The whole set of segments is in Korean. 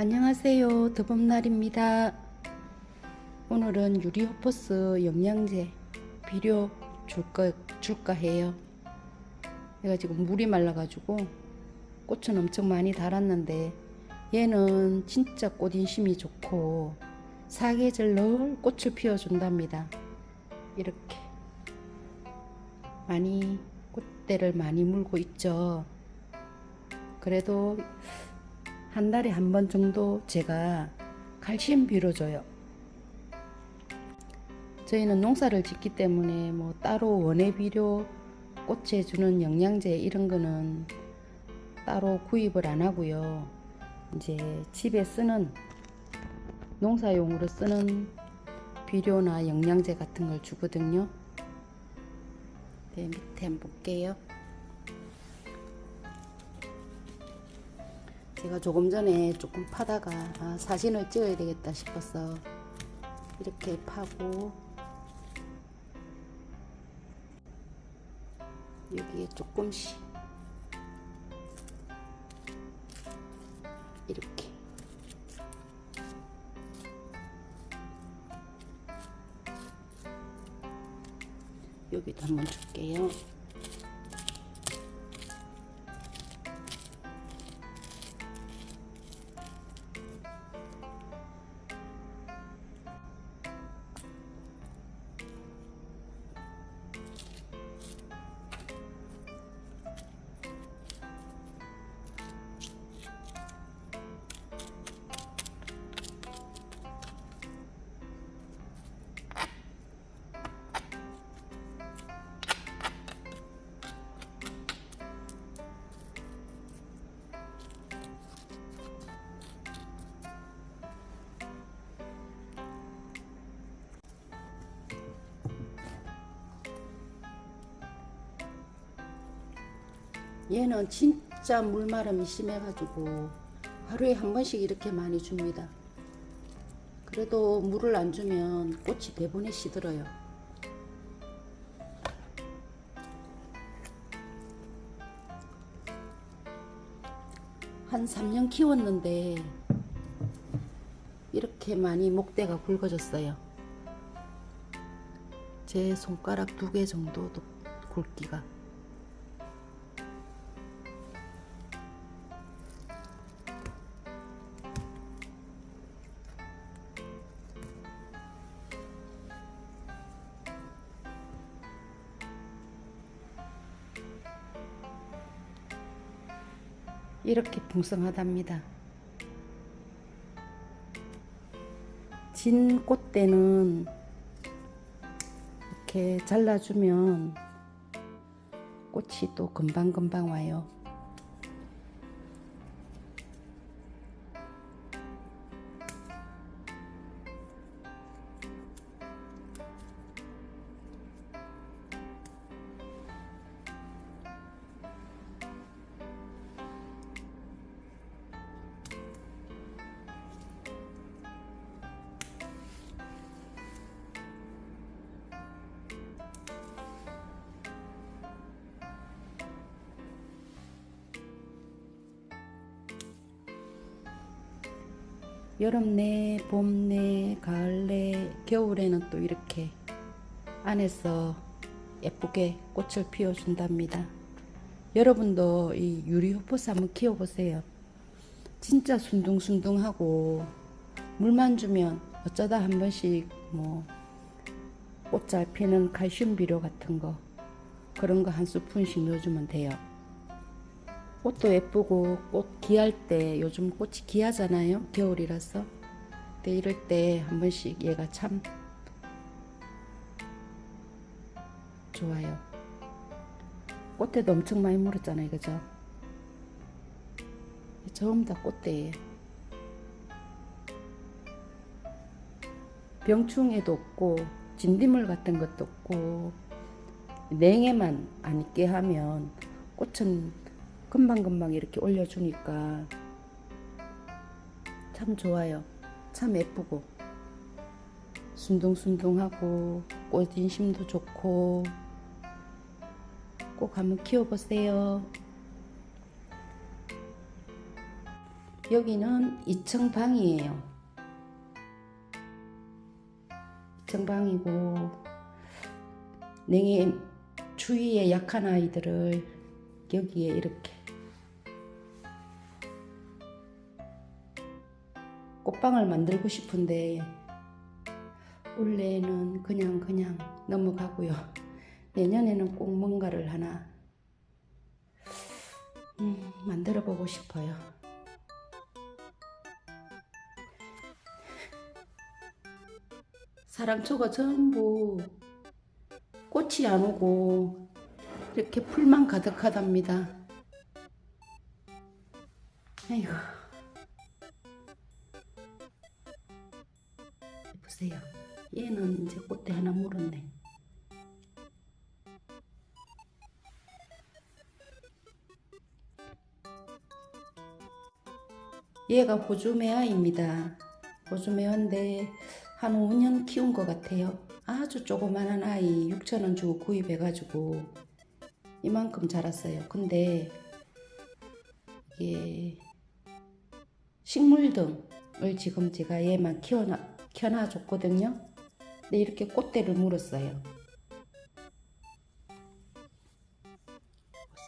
안녕하세요. 더봄날입니다. 오늘은 유리호퍼스 영양제 비료 줄까, 줄까 해요. 내가 지금 물이 말라가지고 꽃은 엄청 많이 달았는데 얘는 진짜 꽃 인심이 좋고 사계절 늘 꽃을 피워준답니다. 이렇게 많이 꽃대를 많이 물고 있죠. 그래도 한 달에 한 번 정도 제가 칼슘 비료 줘요. 저희는 농사를 짓기 때문에 뭐 따로 원예 비료, 꽃에 주는 영양제 이런 거는 따로 구입을 안 하고요. 이제 집에 쓰는 농사용으로 쓰는 비료나 영양제 같은 걸 주거든요. 네, 밑에 한번 볼게요. 제가 조금 전에 조금 파다가 아, 사진을 찍어야 되겠다 싶어서 이렇게 파고 여기에 조금씩 이렇게. 여기도 한번 줄 얘는 진짜 물마름이 심해가지고 하루에 한 번씩 이렇게 많이 줍니다. 그래도 물을 안 주면 꽃이 대본에 시들어요. 한 3년 키웠는데 이렇게 많이 목대가 굵어졌어요. 제 손가락 두 개 정도 굵기가. 이렇게 풍성하답니다. 진 꽃대는 이렇게 잘라주면 꽃이 또 금방금방 와요. 여름 내, 봄 내, 가을 내, 겨울에는 또 이렇게 안에서 예쁘게 꽃을 피워준답니다. 여러분도 이 유리 호포스 한번 키워보세요. 진짜 순둥순둥하고 물만 주면 어쩌다 한 번씩 뭐 꽃잘 피는 칼슘 비료 같은 거 그런 거 한 스푼씩 넣어주면 돼요. 꽃도 예쁘고 꽃 귀할 때 요즘 꽃이 귀하잖아요. 겨울이라서. 근데 이럴 때 한 번씩 얘가 참 좋아요. 꽃대도 엄청 많이 물었잖아요. 그죠? 전부 다 꽃대예요. 병충해도 없고 진딧물 같은 것도 없고 냉해만 안 있게 하면 꽃은 금방금방 이렇게 올려주니까 참 좋아요. 참 예쁘고 순둥순둥하고 꽃 인심도 좋고 꼭 한번 키워보세요. 여기는 2층 방이에요. 2층 방이고 냉해 추위에 약한 아이들을 여기에 이렇게 꽃방을 만들고 싶은데 올해는 그냥 그냥 넘어가고요. 내년에는 꼭 뭔가를 하나 음, 만들어 보고 싶어요. 사랑초가 전부 꽃이 안 오고 이렇게 풀만 가득하답니다. 아이고. 보세요. 얘는 이제 꽃대 하나 물었네. 얘가 호주메아입니다. 호주메아인데 한 5년 키운 것 같아요. 아주 조그만한 아이 6천원 주고 구입해가지고 이만큼 자랐어요. 근데 이게 식물등을 지금 제가 얘만 키워놔, 켜놔줬거든요. 근데 이렇게 꽃대를 물었어요.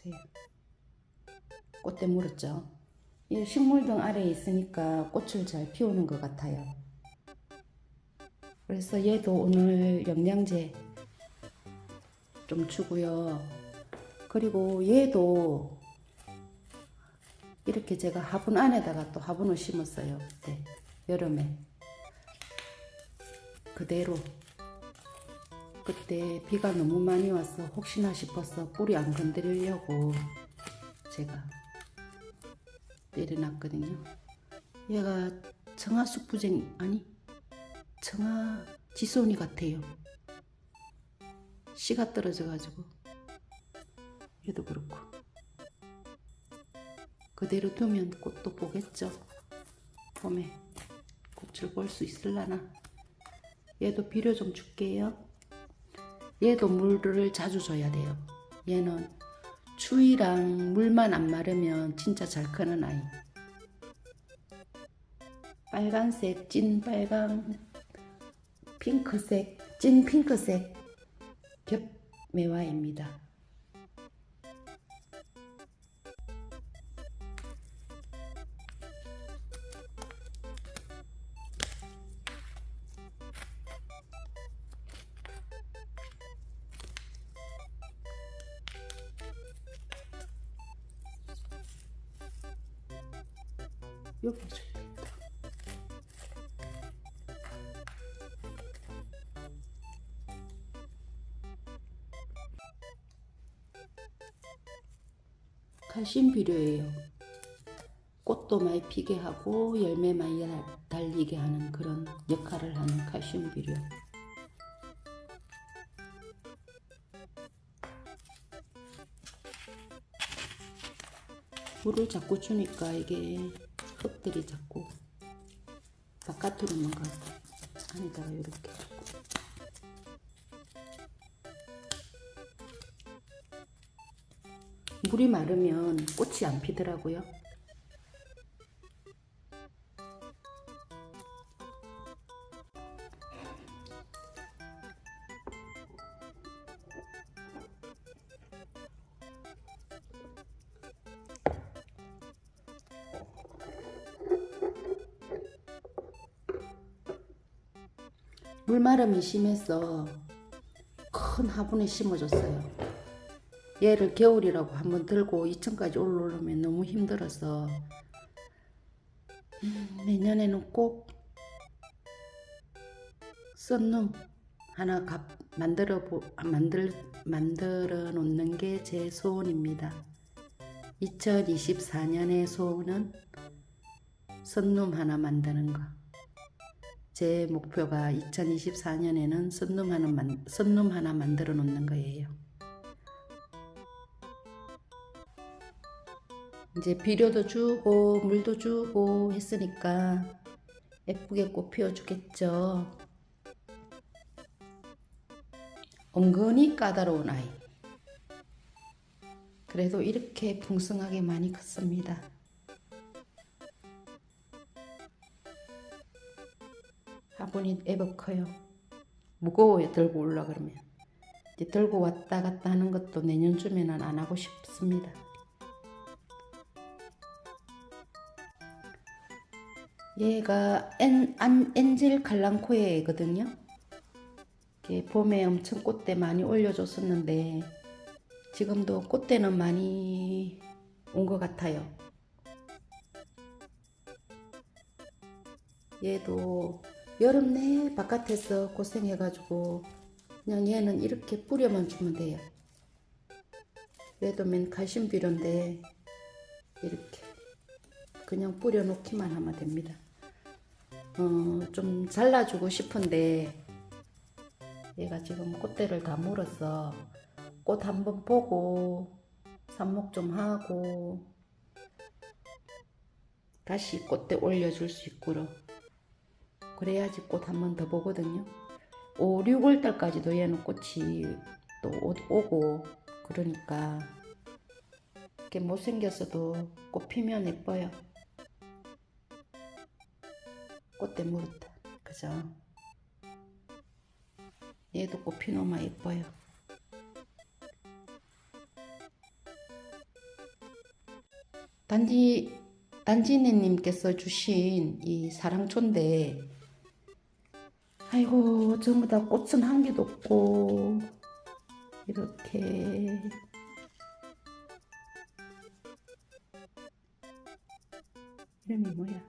보세요. 꽃대 물었죠. 이 식물등 아래에 있으니까 꽃을 잘 피우는 것 같아요. 그래서 얘도 오늘 영양제 좀 주고요. 그리고 얘도 이렇게 제가 화분 안에다가 또 화분을 심었어요. 그때 여름에 그대로 그때 비가 너무 많이 와서 혹시나 싶어서 뿌리 안 건드리려고 제가 내려놨거든요. 얘가 청아수부쟁 아니 청아 지소니 같아요. 씨가 떨어져가지고 얘도 그렇고 그대로 두면 꽃도 보겠죠. 봄에 꽃을 볼 수 있을라나. 얘도 비료 좀 줄게요. 얘도 물을 자주 줘야 돼요. 얘는 추위랑 물만 안 마르면 진짜 잘 크는 아이. 빨간색, 찐 빨강, 핑크색, 찐 핑크색 겹매화입니다. 여기 좋다. 칼슘 비료예요. 꽃도 많이 피게 하고 열매 많이 달리게 하는 그런 역할을 하는 칼슘 비료. 물을 자꾸 주니까 이게 흙들이 자꾸 바깥으로 뭔가 안에다가 이렇게 물이 마르면 꽃이 안 피더라고요. 물마름이 심해서 큰 화분에 심어줬어요. 얘를 겨울이라고 한번 들고 2층까지 올라오려면 너무 힘들어서 음, 내년에는 꼭 썬룸 하나 값 만들어 보, 아, 만들 만들어 놓는 게 제 소원입니다. 2024년의 소원은 썬룸 하나 만드는 거. 제 목표가 2024년에는 썬룸 하나 만 썬룸 하나 만들어 놓는 거예요. 이제 비료도 주고 물도 주고 했으니까 예쁘게 꽃 피워주겠죠. 은근히 까다로운 아이. 그래도 이렇게 풍성하게 많이 컸습니다. 화분이 애버 커요. 무거워요 들고 올라 그러면. 이제 들고 왔다 갔다 하는 것도 내년쯤에는 안 하고 싶습니다. 얘가 엔, 안, 엔젤 갈랑코에거든요. 봄에 엄청 꽃대 많이 올려줬었는데 지금도 꽃대는 많이 온 것 같아요. 얘도 여름 내 바깥에서 고생해가지고 그냥 얘는 이렇게 뿌려만 주면 돼요. 얘도 맨 칼슘 비료인데 이렇게 그냥 뿌려놓기만 하면 됩니다. 어, 좀 잘라주고 싶은데 얘가 지금 꽃대를 다 물어서 꽃 한번 보고 삽목 좀 하고 다시 꽃대 올려줄 수 있고로 그래야지 꽃 한 번 더 보거든요. 5, 6월 달까지도 얘는 꽃이 또 오- 오고 그러니까 이렇게 못생겼어도 꽃 피면 예뻐요. 꽃대 물었다. 그죠? 얘도 꽃 피노마 예뻐요. 단지 단지네님께서 주신 이 사랑초인데 아이고 전부 다 꽃은 한 개도 없고 이렇게 이름이 뭐야?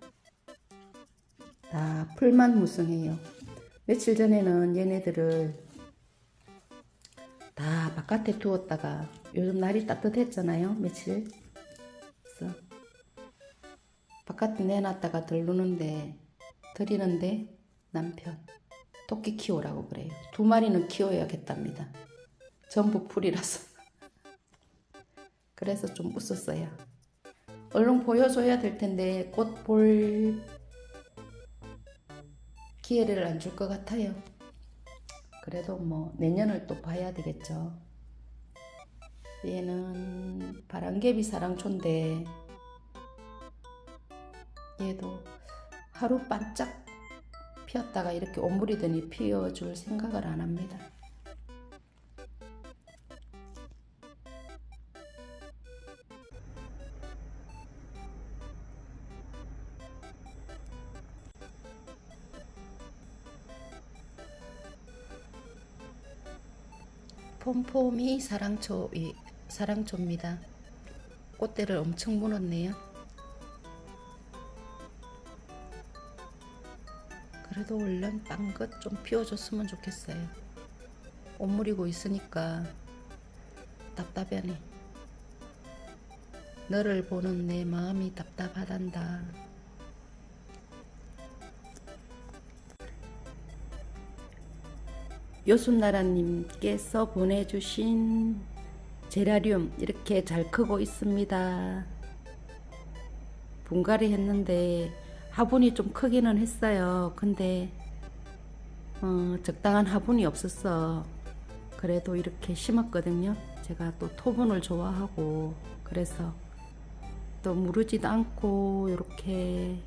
다 풀만 무성해요. 며칠 전에는 얘네들을 다 바깥에 두었다가 요즘 날이 따뜻했잖아요. 며칠. 그래서 바깥에 내놨다가 들르는데 들이는데 남편 토끼 키우라고 그래요. 두 마리는 키워야겠답니다. 전부 풀이라서. 그래서 좀 웃었어요. 얼른 보여줘야 될 텐데 곧볼 기회를 안 줄 것 같아요. 그래도 뭐 내년을 또 봐야 되겠죠. 얘는 바람개비 사랑초인데 얘도 하루 반짝 피었다가 이렇게 오므리더니 피어줄 생각을 안 합니다. 폼폼이 사랑초, 이 사랑초입니다. 꽃대를 엄청 무눴네요. 그래도 얼른 빵긋 좀 피워줬으면 좋겠어요. 오므리고 있으니까 답답하네. 너를 보는 내 마음이 답답하단다. 요순나라님께서 보내주신 제라늄 이렇게 잘 크고 있습니다. 분갈이 했는데 화분이 좀 크기는 했어요. 근데 어, 적당한 화분이 없었어. 그래도 이렇게 심었거든요. 제가 또 토분을 좋아하고 그래서 또 무르지도 않고 이렇게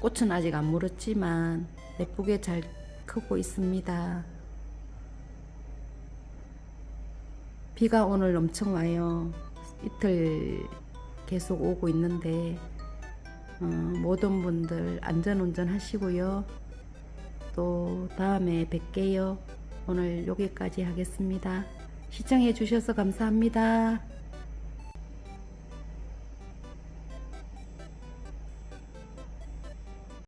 꽃은 아직 안 물었지만 예쁘게 잘 크고 있습니다. 비가 오늘 엄청 와요. 이틀 계속 오고 있는데 어, 모든 분들 안전운전 하시고요. 또 다음에 뵐게요. 오늘 여기까지 하겠습니다. 시청해 주셔서 감사합니다.